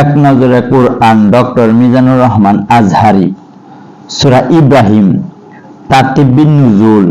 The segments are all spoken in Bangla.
এক নজরে কোরআন ডক্টর মিজানুর রহমান আজহারি, সুরা ইব্রাহিম তারতিবিন নুজুল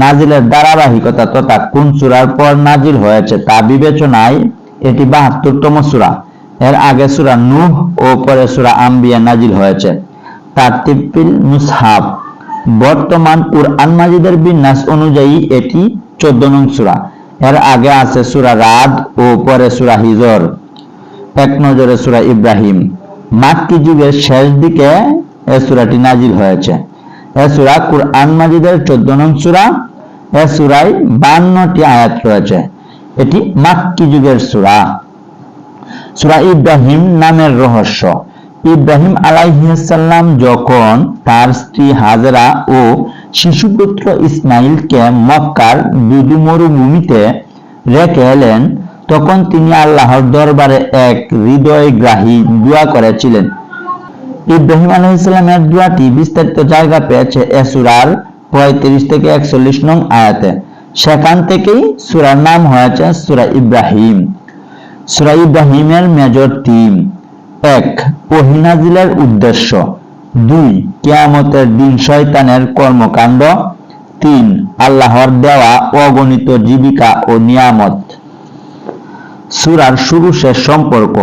নাজিলের ধারাবাহিকতা তথা কোন সুরার পর নাজিল হয়েছে তা বিবেচনায় এটি বাহাত্তরতম সুরা। এর আগে সুরা নূহ ও পরে সুরা আম্বিয়া নাজিল হয়েছে। তারতিবিল মুসহাব বর্তমান কুরআন মাজিদের বিন্যাস অনুযায়ী এটি চোদ্দ নং সুরা। এর আগে আছে সুরা রাদ ও পরে সুরা হিজর। এক নজরে সুরা ইব্রাহিম। মাক্কি যুগের শেষ দিকে এ সুরাটি নাজিল হয়েছে। এ সুরা কুরআন মাজিদের চোদ্দ নং সুরা, এ সুরায় বান্নটি আয়াত রয়েছে। এটি মাক্কি যুগের সুরা। সুরা ইব্রাহিম নামের রহস্য। ইব্রাহিম আলাইহিসাল্লাম যখন তার স্ত্রী হাজরা ও শিশুপুত্র ইসমাইলকে মক্কার দুদু মরুভূমিতে রেখে এলেন তখন তিনি আল্লাহর দরবারে এক হৃদয়গ্রাহী দোয়া করেছিলেন। ইব্রাহিম আলাইহিসসালামের দোয়াটি বিস্তারিত জায়গা পেয়েছে এ সূরার পঁয়ত্রিশ থেকে একচল্লিশ নং আয়াতে। সেখান থেকেই সূরার নাম হয়েছে সূরা ইব্রাহিম। সূরা ইব্রাহিমের মেজর তিন এক ওহিনাজিলের উদ্দেশ্য। দুই, কেয়ামতের দিন শয়তানের কর্মকাণ্ড। তিন, আল্লাহর দেওয়া অগণিত জীবিকা ও নিয়ামত। সুরার শুরু শেষ সম্পর্ক।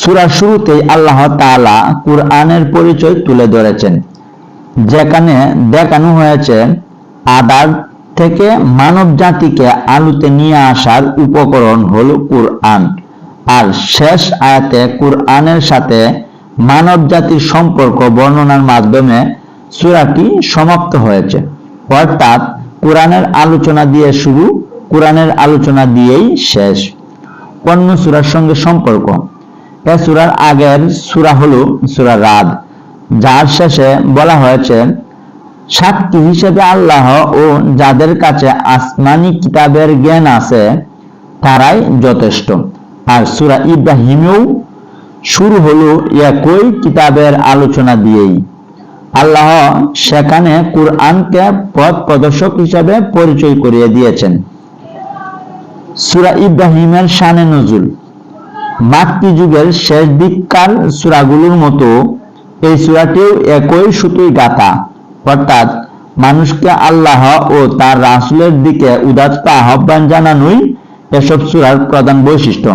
সুরার শুরুতেই আল্লাহ তাআলা কুরআনের পরিচয় তুলে ধরেছেন, যেখানে দেখানো হয়েছে আদার থেকে মানব জাতিকে আলুতে নিয়ে আসার উপকরণ হলো কুরআন। আর শেষ আয়াতে কুরআনের সাথে মানব জাতির সম্পর্ক বর্ণনার মাধ্যমে সুরাটি সমাপ্ত হয়েছে। অর্থাৎ কোরআনের আলোচনা দিয়ে শুরু কোরআনের আলোচনা দিয়েই শেষ। অন্য সূরার সঙ্গে সম্পর্ক। এ সূরার আগের সূরা হলো সূরা রাদ। যার শেষে বলা হয়েছে, সাক্ষী হিসেবে আল্লাহ ও যাদের কাছে আসমানি কিতাবের জ্ঞান আছে, তারাই যথেষ্ট। আর সূরা ইব্রাহিমেও শুরু হলো একই কিতাবের আলোচনা দিয়েই। আল্লাহ সেখানে কুরআনকে পথ প্রদর্শক হিসাবে পরিচয় করিয়ে দিয়েছেন। সূরা ইব্রাহিমের শানে নজুল। মাক্কি যুগের শেষ দিককার সূরাগুলোর মতো এই সুরাটিও একই সুতোই গাথা। অর্থাৎ মানুষকে আল্লাহ ও তার রাসূলের দিকে উদাত্ত আহ্বান জানানোই এসব সূরার প্রধান বৈশিষ্ট্য।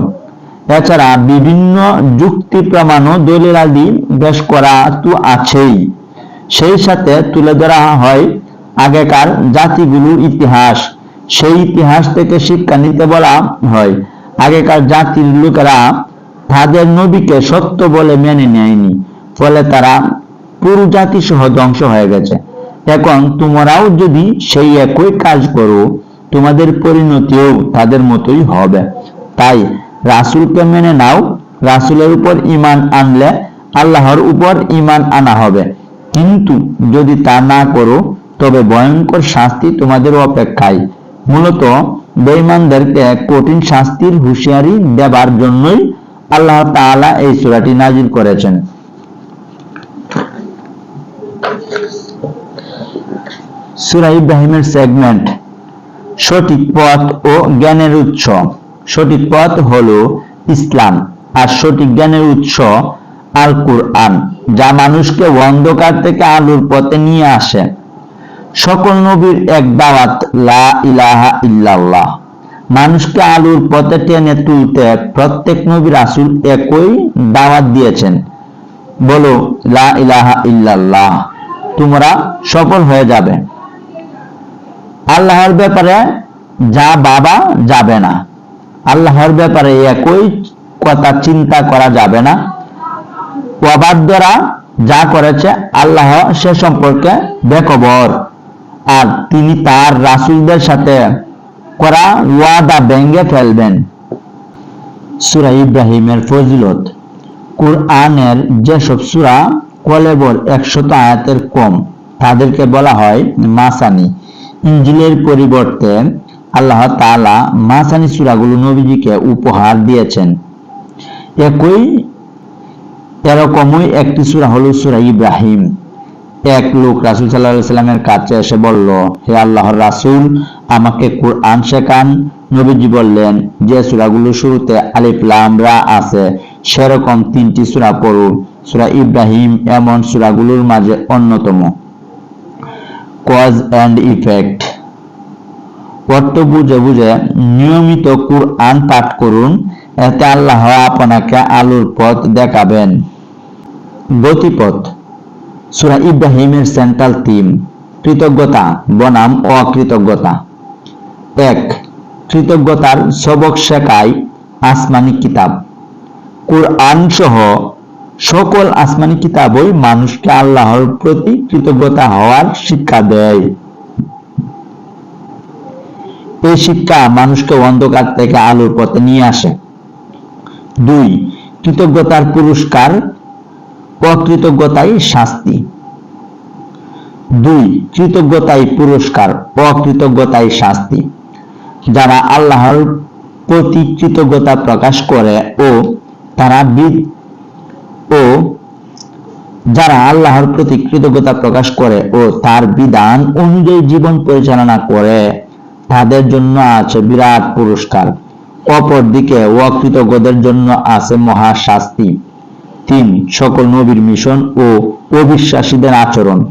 এছাড়া বিভিন্ন যুক্তি প্রমাণ ও দলিল আদি বেশ করা তো আছেই। সেই সাথে তুলে ধরা হয় আগেকার জাতিগুলোর ইতিহাস। সেই ইতিহাস থেকে শিক্ষা নিতে বলা হয়। আগেকার জাতির লোকেরা তাদের নবীকে সত্য বলে মেনে নেয়নি, ফলে তারা পুরো জাতি সহ ধ্বংস হয়ে গেছে। এখন তোমরাও যদি সেই একই কাজ করো, তোমাদের পরিণতিও তাদের মতোই হবে। তাই রাসূলকে মেনে নাও, রাসূলের উপর ঈমান আনলে আল্লাহর উপর ঈমান আনা হবে। কিন্তু যদি তা না করো, তবে ভয়ঙ্কর শাস্তি তোমাদের অপেক্ষায়। মূলত বেঈমানদেরকে কঠিন শাস্তির হুঁশিয়ারি দেবার জন্যই আল্লাহ তাআলা এই সূরাটি নাজিল করেছেন। সূরা ইব্রাহিমের সেগমেন্ট সঠিক পথ ও জ্ঞানের উৎস। সঠিক পথ হলো ইসলাম আর সঠিক জ্ঞানের উৎস আল কুরআন যা মানুষকে অন্ধকার থেকে আলোর পথে নিয়ে আসে। সকল নবীর এক দাওয়াত, লা ইলাহা ইল্লাল্লাহ। মানুষকে আলোর পথে টেনে তুলতে প্রত্যেক নবী রাসূল একই দাওয়াত দিয়েছেন। বলো, লা ইলাহা ইল্লাল্লাহ, তোমরা সফল হয়ে যাবে। আল্লাহর ব্যাপারে যা বাবা যাবে না। আল্লাহর ব্যাপারে একই কথা চিন্তা করা যাবে না। অবাধ্যরা যা করেছে আল্লাহ সে সম্পর্কে বেখবর আর তিনি তার রাসূলদের সাথে করা ওয়াদা ভেঙ্গে ফেলবেন। সূরা ইব্রাহিমের ফজিলত। কুরআনের যেসব সূরা কলেবর একশত আয়াতের কম, তাদেরকে বলা হয় মাসানি। ইঞ্জিলের পরিবর্তে আল্লাহ তালা মাসানি সূরাগুলো নবীজিকে উপহার দিয়েছেন। একই এরকমই একটি সুরা হলো সূরা ইব্রাহিম। এক লোক রাসুল সাল্লাহ সাল্লামের কাছে এসে বলল, হে আল্লাহর রাসুল, আমাকে কোরআন শেখান। নবীজি বললেন, যে সূরাগুলো শুরুতে আলিফ লাম রা আছে, সেরকম তিনটি সুরা পড়ুন। সুরা ইব্রাহিম এমন সুরাগুলোর মাঝে অন্যতম। Cause and effect. অর্থ বুঝে বুঝে নিয়মিত কুরআন পাঠ করুন, এতে আল্লাহ আপনাকে আলোর পথ দেখাবেন। গতিপথ। সূরা ইব্রাহিমের সেন্ট্রাল থিম কৃতজ্ঞতা, বনাম অকৃতজ্ঞতা। এক, কৃতজ্ঞতার সবক শেখায় আসমানি কিতাব। কোরআন সহ সকল আসমানি কিতাবই মানুষকে আল্লাহর প্রতি কৃতজ্ঞতা হওয়ার শিক্ষা দেয়। এই শিক্ষা মানুষকে অন্ধকার থেকে আলোর পথে নিয়ে আসে। দুই, কৃতজ্ঞতার পুরস্কার অকৃতজ্ঞতাই শাস্তি। দুই, কৃতজ্ঞতাই পুরস্কার অকৃতজ্ঞতাই শাস্তি। যারা আল্লাহর প্রতি কৃতজ্ঞতা প্রকাশ করে ও তারা ও যারা আল্লাহর প্রতি কৃতজ্ঞতা প্রকাশ করে ও তার বিধান অনুযায়ী জীবন পরিচালনা করে, তাদের জন্য আছে বিরাট পুরস্কার। অপরদিকে অকৃতজ্ঞদের জন্য আছে মহা শাস্তি তিন, সকল নবীর মিশন ও অবিশ্বাসীদের আচরণ।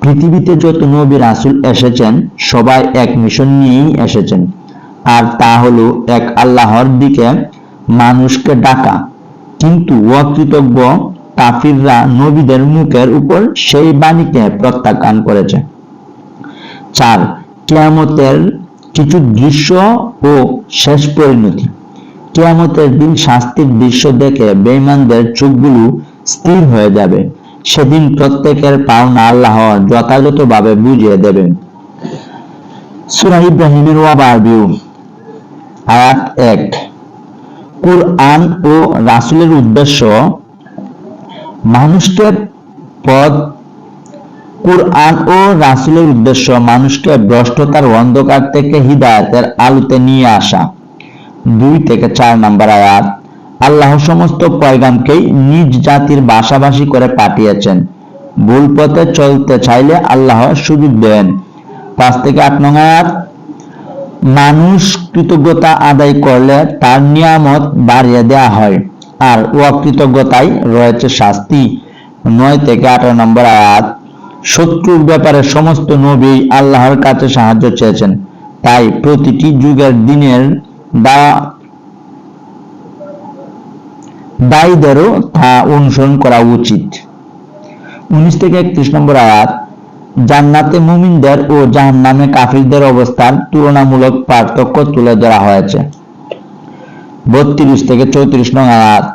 পৃথিবীতে যত নবী রাসুল এসেছেন, সবাই এক মিশন নিয়েই এসেছেন। আর তা হলো এক আল্লাহর দিকে মানুষকে ডাকা। কিন্তু অকৃতজ্ঞ কাফিররা নবীদের মুখের উপর সেই বাণীকে প্রত্যাখ্যান করেছে। চার, কেয়ামতের কিছু দৃশ্য ও শেষ পরিণতি। কেয়ামতের দিন শাস্তির দৃশ্য দেখে বেঈমানদের চোখগুলো স্থির হয়ে যাবে। সেদিন প্রত্যেকের পাওনা আল্লাহ যথাযথভাবে বুঝিয়ে দেবেন। সূরা ইব্রাহিমের ওয়াবারবিউ আয়াত এক। কুরআন ও রাসূলের উদ্দেশ্য মানুষকে পদ কুরআন ও রাসূলের উদ্দেশ্য মানুষকে ভ্রষ্টতার অন্ধকার থেকে হিদায়াতের আলোতে নিয়ে আসা। দুই থেকে চার নম্বর আয়াত, আল্লাহ সমস্ত পয়গামকেই নিজ জাতির বাসাবাসী করে পাঠিয়েছেন। ভুল পথে চলতে চাইলে আল্লাহ সুযোগ দেন। পাঁচ থেকে আট নং আয়াত, মানুষ কৃতজ্ঞতা আদায় করলে তার নিয়ামত বাড়িয়ে দেয়া হয়, আর অকৃতজ্ঞতায় রয়েছে শাস্তি। নয় থেকে আঠারো নম্বর আয়াত, শত্রুর ব্যাপারে সমস্ত নবী আল্লাহর কাছে সাহায্য চেয়েছেন, তাই প্রতিটি যুগের দিনের দা দায়ীদেরও তা অনুসরণ করা উচিত। উনিশ থেকে একত্রিশ নম্বর আয়াত, জান্নাতে মুমিনদের ও জাহান্নামে কাফিরদের অবস্থার তুলনামূলক পার্থক্য তুলে ধরা হয়েছে। বত্রিশ থেকে চৌত্রিশ নং আয়াত,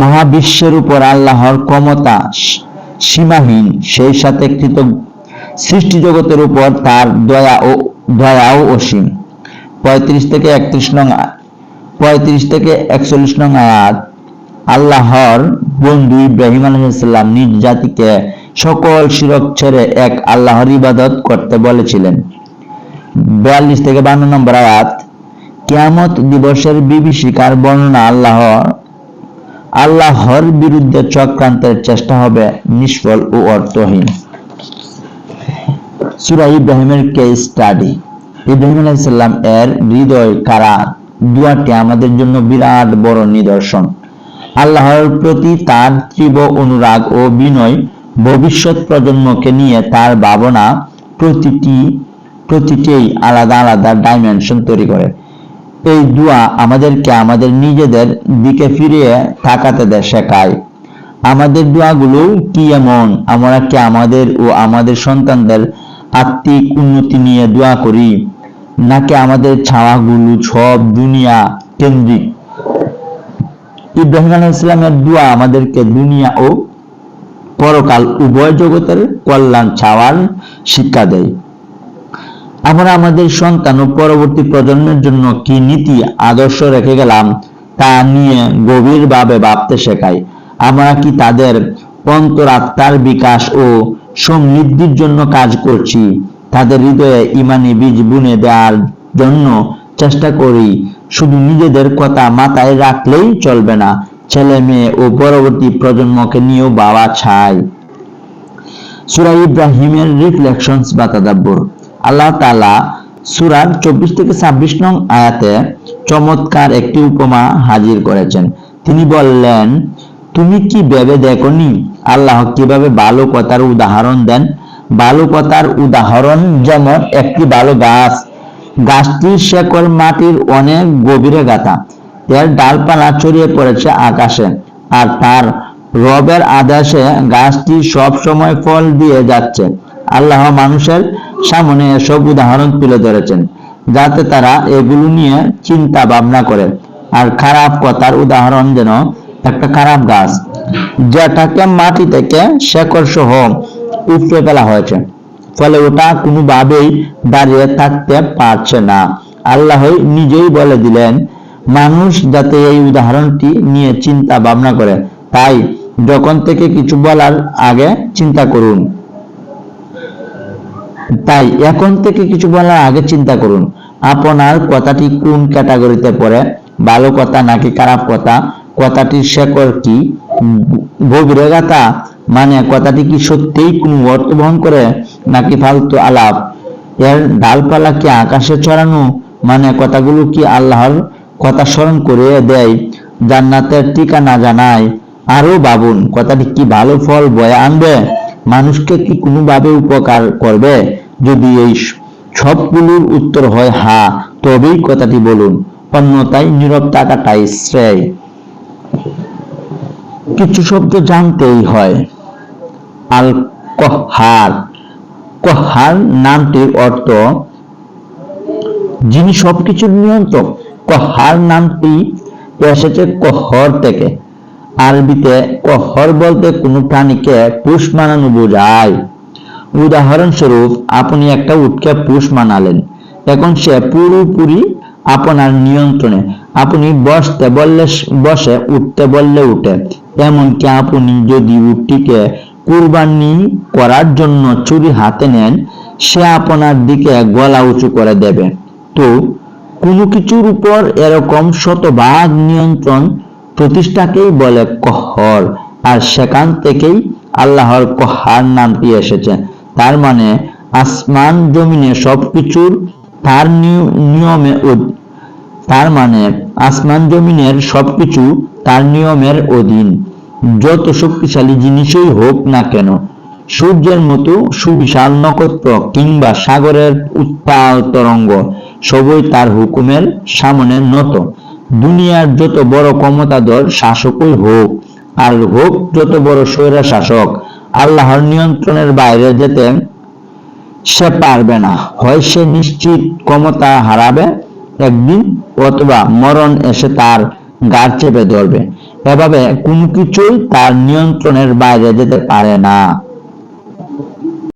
মহাবিশ্বের উপর আল্লাহর ক্ষমতা সীমাহীন, সেই সাথে কৃত সৃষ্টি জগতের উপর তার দয়া ও দয়াও অসীম। পঁয়ত্রিশ থেকে একত্রিশ নং পঁয়ত্রিশ থেকে একচল্লিশ নং আয়াত। আল্লাহর বন্ধু ইব্রাহিম আলহিসাল্লাম নিজ জাতিকে সকল শিরক ছেড়ে এক আল্লাহর ইবাদত করতে বলেছিলেন। বিয়াল্লিশ থেকে বান্ন নম্বর আয়াত, কিয়ামত দিবসের বিভীষিকার বর্ণনা আল্লাহ, আল্লাহর বিরুদ্ধে চক্রান্তের চেষ্টা হবে, নিষ্ফল ও অর্থহীন। সুরা ইব্রাহিমের কে স্টাডি ইব্রাহিম আলাইসাল্লাম এর হৃদয় কারা? দুয়াটি আমাদের জন্য বিরাট বড় নিদর্শন। আল্লাহর প্রতি তার তীব্র অনুরাগ ও বিনয় ভবিষ্যৎ প্রজন্মকে নিয়ে তার ভাবনা প্রতিটি, প্রতিটিই আলাদা আলাদা ডাইমেনশন তৈরি করে। এই দোয়া আমাদেরকে আমাদের নিজেদের দিকে ফিরিয়ে তাকাতে দেয়, শেখায়। আমাদের দোয়াগুলো কি এমন? আমরা কি আমাদের ও আমাদের সন্তানদের আত্মিক উন্নতি নিয়ে দোয়া করি? নাকি আমাদের ছাওয়াগুলো সব দুনিয়া কেন্দ্রিক? ইব্রাহিম আলাহ ইসলামের দোয়া আমাদেরকে দুনিয়া ও পরকাল উভয় জগতের কল্যাণ ছাওয়ার শিক্ষা দেয়। আমরা আমাদের সন্তান ও পরবর্তী প্রজন্মের জন্য কি নীতি, আদর্শ রেখে গেলাম, তা নিয়ে গভীরভাবে ভাবতে শেখাই। আমরা কি তাদের অন্তরাত্মার বিকাশ ও সমৃদ্ধির জন্য কাজ করছি? তাদের হৃদয়ে ইমানি বীজ বুনে দেওয়ার জন্য চেষ্টা করি। শুধু নিজেদের কথা মাথায় রাখলেই চলবে না। ছেলে মেয়ে ও পরবর্তী প্রজন্মকে নিয়েও বাবা চাই। সুরা ইব্রাহিমের রিফ্লেকশনস বা তাদাব্বর। আল্লাহ তাআলা সুরার চব্বিশ থেকে ছাব্বিশ নং আয়াতে চমৎকার একটি উপমা হাজির করেছেন। তিনি বললেন, তুমি কি ভেবে দেখনি? আল্লাহ কীভাবে ভালো কথার উদাহরণ দেন? ভালো কথার উদাহরণ যেমন একটি ভালো গাছ গাছটির শেকড় মাটির অনেক গভীরে গাঁথা। এর ডালপালা ছড়িয়ে পড়েছে আকাশে আর তার রবের আদেশে গাছটি সব সময় ফল দিয়ে যাচ্ছে। আল্লাহ মানুষের সামনে এসব উদাহরণ তুলে ধরেছেন, যাতে তারা এগুলো নিয়ে চিন্তা ভাবনা করে। আর খারাপ কথার উদাহরণ যেন একটা খারাপ গাছ, যেটাকে মাটি থেকে শেকড় সহ উপড়ে ফেলা হয়েছে। ফলে ওটা কোনোভাবেই দাঁড়িয়ে থাকতে পারছে না। আল্লাহ নিজেই বলে দিলেন, মানুষ যাতে এই উদাহরণটি নিয়ে চিন্তা ভাবনা করে, তাই যখন থেকে কিছু বলার আগে চিন্তা করুন। তাই এখন থেকে কিছু বলার আগে চিন্তা করুন, আপনার কথাটি কোন ক্যাটাগরিতে পড়ে? ভালো কথা নাকি খারাপ কথা? কথাটির শেকড় কি? গভীরে গাথা? মানে কথাটি কি সত্যিই কোনো অর্থ বহন করে নাকি ফালতু আলাপ? এর ডালপালা কি আকাশে ছড়ানো? মানে কথাগুলো কি আল্লাহর কথা স্মরণ করে দেয়? জান্নাতের ঠিকানা জানায়। আরও ভাবুন, কথাটি কি ভালো ফল বয়ে আনবে? মানুষকে কি কোনোভাবে উপকার করবে? যদি এই সবগুলোর উত্তর হয় হা, তবেই কথাটি বলুন। অন্যতায় নীরব থাকাটাই শ্রেয়। কিছু শব্দ জানতেই হয়। আল কহার কহার নামটির অর্থ, যিনি সবকিছুর নিয়ন্ত্রক। কহার নামটি এসেছে কহর থেকে। আরবিতে কহর বলতে কোনো প্রাণীকে পুষ মানানো বোঝায়। উদাহরণস্বরূপ, আপনি একটা উটকে পুষ মানালেন। এখন সে পুরোপুরি আপনার নিয়ন্ত্রণে। আপনি বসতে বললে, বসে উঠতে বললে উঠে। এমনকি আপনি যদি উটটিকে কুরবানি করার জন্য ছুরি হাতে নেন, সে আপনার দিকে গলা উঁচু করে দেবে। তো, কোনো কিছুর উপর এরকম শতভাগ নিয়ন্ত্রণ প্রতিষ্ঠাকেই বলে কহর, আর সেখান থেকেই আল্লাহর কহার নামটি এসেছে। তার মানে আসমান জমিনে সবকিছুর তার নিয়- নিয়মে তার মানে আসমান জমিনের সবকিছু তার নিয়মের অধীন। যত শক্তিশালী জিনিসই হোক না কেন, সূর্যের মতো সুবিশাল নক্ষত্র কিংবা সাগরের উত্তাল তরঙ্গ সবই তার হুকুমের সামনে নত। দুনিয়ার যত বড় ক্ষমতাধর শাসকই হোক, আর হোক যত বড় স্বৈরা শাসক আল্লাহর নিয়ন্ত্রণের বাইরে যেতে সে পারবে না। হয় সে নিশ্চিত ক্ষমতা হারাবে একদিন, অথবা মরণ এসে তার গার চেপে ধরবে। এভাবে কোনো কিছুই তার নিয়ন্ত্রণের বাইরে যেতে পারে না।